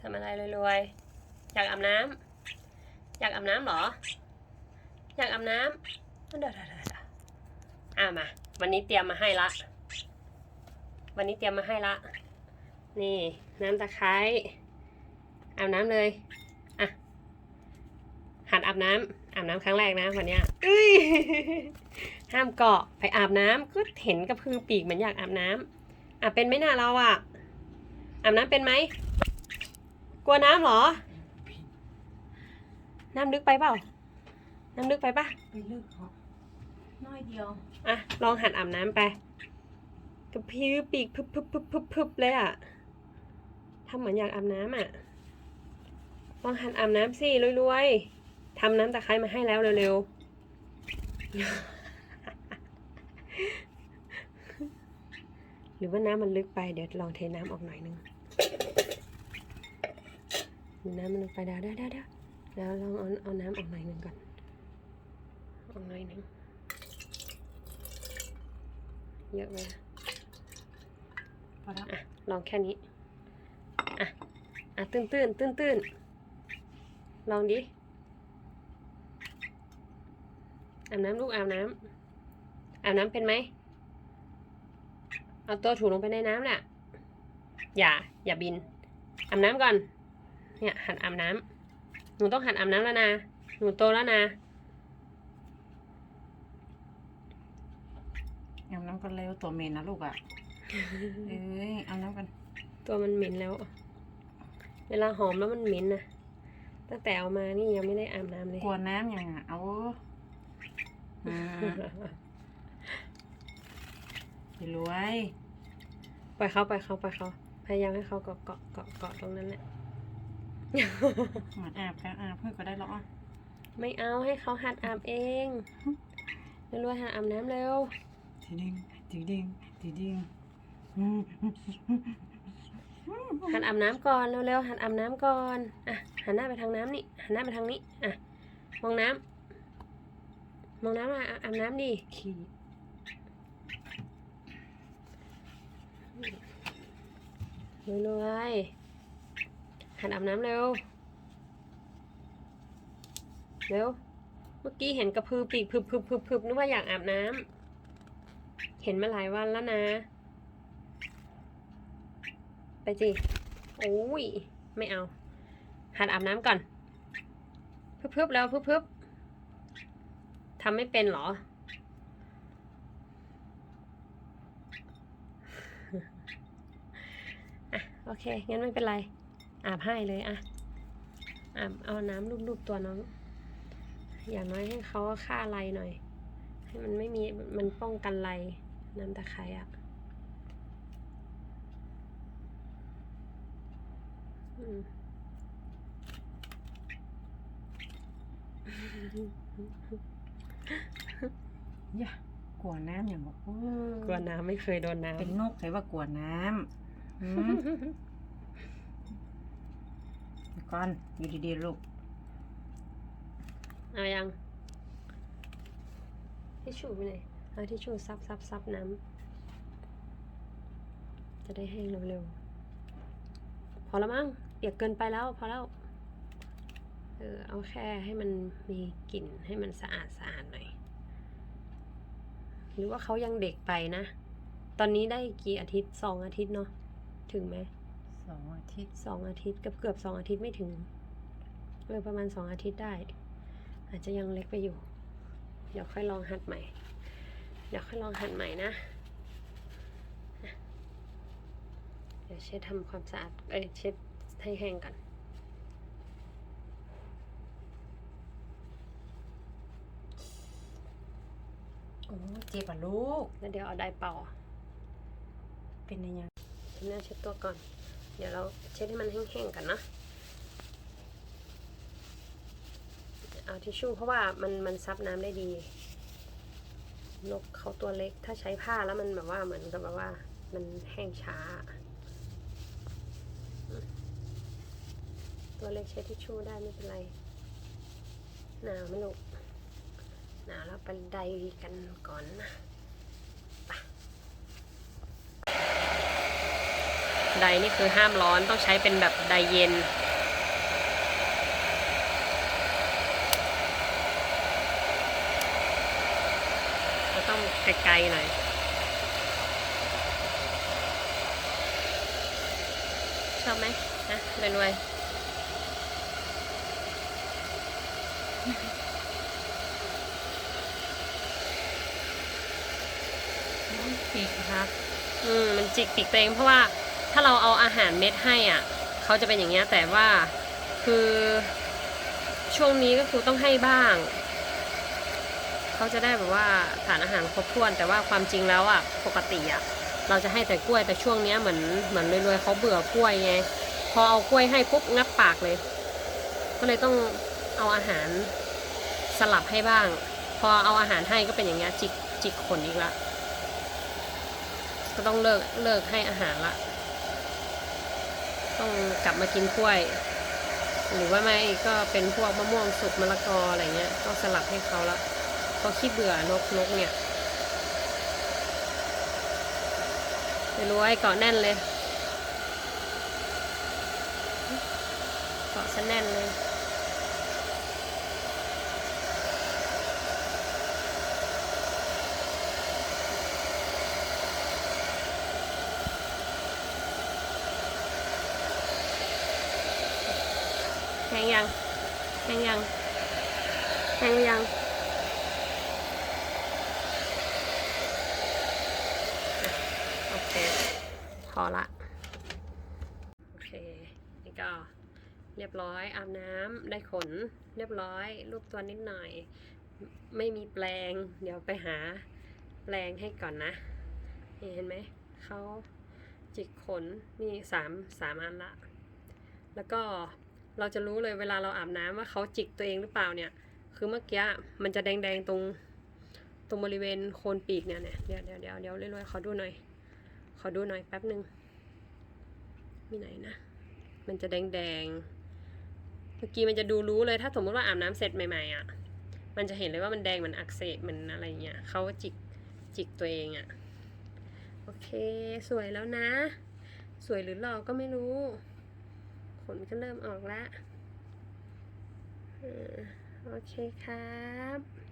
ทำอะไรรวยๆ อยากอาบน้ำอยากอาบน้ำเหรอ อยากอาบน้ำเดี๋ยวเดี๋ยวเดี๋ยวเดี๋ยวอ่ามา วันนี้เตรียมมาให้ละ วันนี้เตรียมมาให้ละ นี่น้ำตะไคร้อาบน้ำเลยอะหัดอาบน้ำอาบน้ำครั้งแรกนะวันเนี้ยเอ้ยห้ามเกาะไปอาบน้ำก็เห็นกระพือปีกเหมือนอยากอาบน้ำอาบเป็นไหมน่ะเราอะอาบน้ำเป็นไหม กลัวน้ำเหรอ น้ำลึกไปเปล่า น้ำลึกไปปะไปเลือกเขาน้อยเดียว อะ ลองหัดอาบน้ำไปกระพือปีกพึบพึบพึบพึบพึบเลยอะทำเหมือนอยากอาบน้ำอะลองหัดอาบน้ำสิรวยๆทำน้ำตะไคร้มาให้แล้วเร็วๆ หรือว่าน้ำมันลึกไปเดี๋ยวลองเทน้ำออกหน่อยนึง น้ำมันลึกไปเดี๋ยวเดี๋ยวเดี๋ยวเดี๋ยวแล้วลองเอาเอาน้ำออกหน่อยนึงก่อนออกหน่อยนึงเยอะไหมพอแล้วอะลองแค่นี้อะอะตื้นตื้นตื้นตื้นลองดิอาบน้ำลูกอาบน้ำอาบน้ำเป็นไหมเอาตัวถูลงไปในน้ำแหละอย่า อย่าบินอาบน้ำก่อน เนี่ยหัดอาบน้ำหนูต้องหัดอาบน้ำแล้วนะ หนูโตแล้วนะอาบน้ำกันเร็วตัวเมนนะลูกอะ เอ้ยอาบน้ำกัน ตัวมันเหม็นแล้ว เวลาหอมแล้วมันเหม็นนะตั้งแต่เอามานี่ยังไม่ได้อาบน้ำเลยกลัวน้ำยังอะเอาอืมไปรวยปล่อยเขาปล่อยเขาปล่อยเขาพยายามให้เขาเกาะเกาะเกาะเกาะตรงนั้นแหละหมา อาบกันอาบเพื่อนก็ได้หรอไม่เอาให้เขาหัดอาบเองเร็วๆหัดอาบน้ำเร็วทีดิงทีดิงทีดิงอืมหัดอาบน้ำก่อนเร็วๆหัดอาบน้ำก่อนอะหันหน้าไปทางน้ำนี่หันหน้าไปทางนี้อะมองน้ำมองน้ำอะอะอาบน้ำดิขี้รวยๆ หัดอาบน้ำเร็ว เร็ว เมื่อกี้เห็นกระพือปีกพึบพึบพึบพึบนึกว่าอยากอาบน้ำ เห็นมาหลายวันแล้วนะ ไปสิโอ้ย ไม่เอา หัดอาบน้ำก่อน พึบๆแล้วพึบๆทำไม่เป็นหรออะโอเค งั้นไม่เป็นไร อาบให้เลยอะอาบเอาน้ำลูบๆตัวน้อง อย่างน้อยให้เขาฆ่าไรหน่อย ให้มันไม่มีมันป้องกันไรน้ำตะไคร้อะอืมย่ากลัวน้ำอย่างบอกโอ้ยกลัวน้ำไม่เคยโดนน้ำเป็นนกใครว่ากลัวน้ำอืมเดี๋ยว ก่อนอยู่ดีๆลูก เอายังทิชชู่ไปไหนเอาทิชชู่ซับซับซับน้ำจะได้แห้งเร็วๆ พอแล้วมั้งเปียกเกินไปแล้ว พอแล้ว เออเอาแค่ให้มันมีกลิ่นให้มันสะอาดสะอาดหน่อย หรือว่าเขายังเด็กไปนะ ตอนนี้ได้กี่อาทิตย์สองอาทิตย์เนาะถึงไหม สองอาทิตย์สองอาทิตย์เกือบเกือบสองอาทิตย์ไม่ถึงเออประมาณสองอาทิตย์ได้ อาจจะยังเล็กไปอยู่ เดี๋ยวค่อยลองหัดใหม่ เดี๋ยวค่อยลองหัดใหม่นะอะเดี๋ยวเช็ดทำความสะอาดเอ้ยเช็ดให้แห้งก่อนโอ้เจ็บอะลูก แล้วเดี๋ยวเอาไดร์เป่า เป็นยังไงทำหน้าเช็ดตัวก่อน เดี๋ยวเราเช็ดให้มันแห้งๆกันนะ เอาทิชชู่เพราะว่ามันมันซับน้ำได้ดี นกเขาตัวเล็กถ้าใช้ผ้าแล้วมันแบบว่าเหมือนกับแบบว่ามันแห้งช้า ตัวเล็กใช้ทิชชู่ได้ไม่เป็นไร หนาวไหมลูกหนาวแล้วไปไดกันก่อนนะ ไดนี่คือห้ามร้อนต้องใช้เป็นแบบไดเย็นเราต้องไกลๆหน่อยชอบไหมนะรวยๆปีกครับ อืม มันจิกปีกตัวเองเพราะว่า ถ้าเราเอาอาหารเม็ดให้อะเขาจะเป็นอย่างเงี้ยแต่ว่าคือช่วงนี้ก็คือต้องให้บ้าง เขาจะได้แบบว่าสารอาหารครบถ้วน แต่ว่าความจริงแล้วอะปกติอะเราจะให้แต่กล้วยแต่ช่วงเนี้ยเหมือนเหมือนรวยๆเขาเบื่อกล้วยไงพอเอากล้วยให้ปุ๊บงับปากเลย ก็เลยต้องเอาอาหารสลับให้บ้าง พอเอาอาหารให้ก็เป็นอย่างเงี้ยจิกจิกขนอีกละก็ต้องเลิกเลิกให้อาหารละ ต้องกลับมากินกล้วย หรือว่าไม่ก็เป็นพวกมะม่วงสุกมะละกออะไรเงี้ยต้องสลับให้เขาละเขาขี้เบื่อนกนกเนี่ยไม่รู้ไอ้เกาะแน่นเลย เกาะซะแน่นเลย แหงยังแหงยังแหงยังโอเค พอละ โอเค นี่ก็เรียบร้อย อาบน้ำได้ขน เรียบร้อย รูปตัวนิดหน่อย ไม่มีแปลง เดี๋ยวไปหาแปลงให้ก่อนนะ นี่เห็นไหม เขาจิกขน นี่สามสามอันละ แล้วก็ เราจะรู้เลยเวลาเราอาบน้ำว่าเขาจิกตัวเองหรือเปล่าเนี่ย คือเมื่อกี้มันจะแดงๆตรงตรงบริเวณโคนปีกเนี่ยเนี่ยเดี๋ยวเดี๋ยวเดี๋ยวเดี๋ยวเรื่อยๆขอดูหน่อย ขอดูหน่อยแป๊บหนึ่งมีไหนนะ มันจะแดงๆ เมื่อกี้มันจะดูรู้เลยถ้าสมมติว่าอาบน้ำเสร็จใหม่ๆอะ มันจะเห็นเลยว่ามันแดงมันอักเสบมันอะไรเงี้ยเขาจิกจิกตัวเองอะ โอเค สวยแล้วนะ สวยหรือหล่อก็ไม่รู้ นก็เริ่มออกแล้วเออโอเคครับ